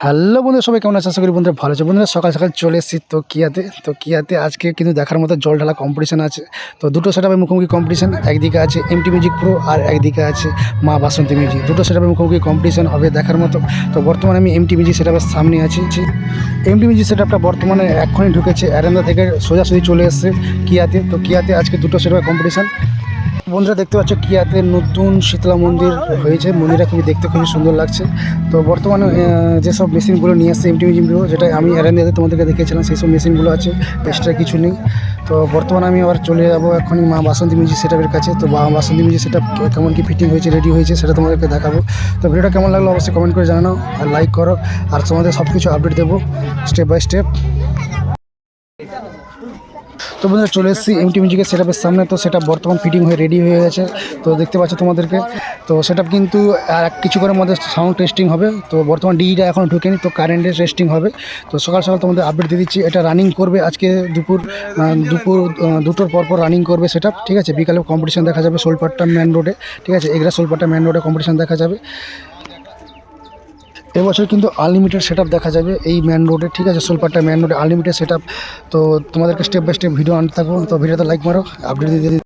Hello বন্ধু সবাই কেমন আছে আশা করি বন্ধুরা ভালো আছে বন্ধুরা, সকাল সকাল চলে এসেছি তো কিয়াতে। তো কিয়াতে আজকে কিন্তু দেখার মতো জল ঢালা কম্পিটিশান আছে। তো দুটো সেটাপের মুখোমুখি কম্পিটিশান একদিকে আছে এমটি মিউজিক প্রো আর একদিকে আছে মা বাসন্তী মিউজিক দুটো সেটাপের মুখোমুখি কম্পিটিশান হবে দেখার মতো। তো বর্তমানে আমি এমটি মিউজিক সেটাপের সামনে আছি। এমটি মিউজিক সেটআপটা বর্তমানে এক্ষুনি ঢুকেছে, অ্যারেন্দা থেকে সোজাসুজি চলে এসেছে কিয়াতে। তো কিয়াতে আজকে দুটো সেটাপের কম্পিটিশান বন্ধুরা দেখতে পাচ্ছ কিয়াতে নতুন শীতলা মন্দির হয়েছে। মন্দিরটা খুবই দেখতে খুবই সুন্দর লাগছে। তো বর্তমানে যেসব মেশিনগুলো নিয়ে আসছে এমটি মিউজিকগুলো যেটা আমি অ্যারেন্ডিয়াতে তোমাদেরকে দেখিয়েছিলাম সেই সব মেশিনগুলো আছে এক্সট্রা কিছু নেই। তো বর্তমানে আমি আবার চলে যাব এখনই মা বাসন্তী মিউজিক সেটআপের কাছে। তো মা বাসন্তী মিউজিক সেটআপ কেমন কি ফিটিং হয়েছে রেডি হয়েছে, সেটা তোমাদেরকে দেখাবো। তো ভিডিওটা কেমন লাগল অবশ্যই কমেন্ট করে জানাও, আর লাইক করো, আর তোমাদের সব কিছু আপডেট দেবো স্টেপ বাই স্টেপ তো বন্ধুরা চলে এসেছি এমটি মিউজিকের সেটআপের সামনে। তো সেটা বর্তমান ফিটিং হয়ে রেডি হয়ে গেছে। তো দেখতে পাচ্ছ তোমাদেরকে। তো সেটা কিন্তু কিছু করার মধ্যে সাউন্ড টেস্টিং হবে। তো বর্তমান ডিটা এখন ঢুকেনি, তো কারেন্টের টেস্টিং হবে। তো সকাল সকাল তোমাদের আপডেট দিয়ে দিচ্ছি। এটা রানিং করবে আজকে দুপুর দুপুর দুটোর পর পর রানিং করবে সেটা ঠিক আছে? বিকালে কম্পিটিশন দেখা যাবে সোলপাট্টা মেন রোডে ঠিক আছে? এগরা সোলপাট্টা মেন রোডে কম্পিটিশান দেখা যাবে। এবছর কিন্তু আনলিমিটেড সেট দেখা যাবে। এই ম্যান রোডে ঠিক আছে? সোলপাট্টা ম্যান রোডে আনলিমিটেড সেট তো তোমাদেরকে স্টেপ বাই স্টেপ ভিডিও আনতে থাকব। তো ভিডিওতে লাইক মারো আপডেট দিয়ে